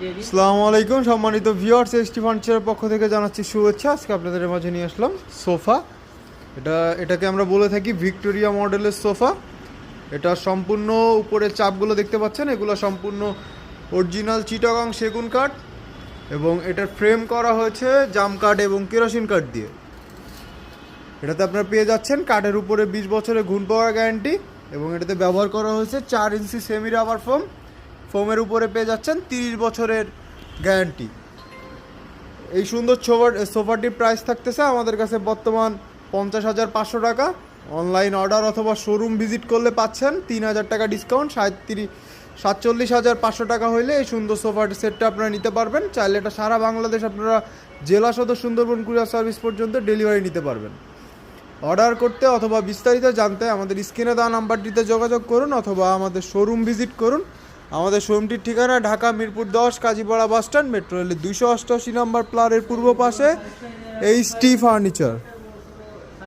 আসসালামু আলাইকুম, সম্মানিত ভিউয়ার্স এসটি ফার্নিচারের পক্ষ থেকে জানাচ্ছি শুভেচ্ছা। আজকে আপনাদের মাঝে নিয়ে আসলাম সোফা। এটা, এটাকে আমরা বলে থাকি ভিক্টোরিয়া মডেলের সোফা। এটা সম্পূর্ণ উপরে চাপগুলো দেখতে পাচ্ছেন, এগুলো সম্পূর্ণ অরিজিনাল চিটাগাং সেগুন কাঠ এবং এটার ফ্রেম করা হয়েছে জাম কাঠ এবং কেরোসিন কাঠ দিয়ে। এটাতে আপনারা পেয়ে যাচ্ছেন কাঠের উপরে বিশ বছরের ঘুণ পাওয়ার গ্যারান্টি এবং এটাতে ব্যবহার করা হয়েছে চার ইঞ্চি সেমি রাবার ফোম ফোমের উপরে পেয়ে যাচ্ছেন তিরিশ বছরের গ্যারান্টি। এই সুন্দর সোফার সোফাটির প্রাইস থাকতেছে আমাদের কাছে বর্তমান পঞ্চাশ হাজার পাঁচশো টাকা। অনলাইন অর্ডার অথবা শোরুম ভিজিট করলে পাচ্ছেন তিন হাজার টাকা ডিসকাউন্ট সাঁত্রিশ সাতচল্লিশ হাজার পাঁচশো টাকা হইলে এই সুন্দর সোফার সেটটা আপনারা নিতে পারবেন। চাইলে এটা সারা বাংলাদেশ আপনারা জেলা সদর সুন্দরবন কুরিয়ার সার্ভিস পর্যন্ত ডেলিভারি নিতে পারবেন। অর্ডার করতে অথবা বিস্তারিত জানতে আমাদের স্ক্রিনে দেওয়া নাম্বারটিতে যোগাযোগ করুন অথবা আমাদের শোরুম ভিজিট করুন। আমাদের শোরুমটির ঠিকানা ঢাকা, মিরপুর দশ, কাজীপাড়া বাসস্ট্যান্ড মেট্রো রেলের দুইশো অষ্টআশি নম্বর প্লারের পূর্ব পাশে এইচটি ফার্নিচার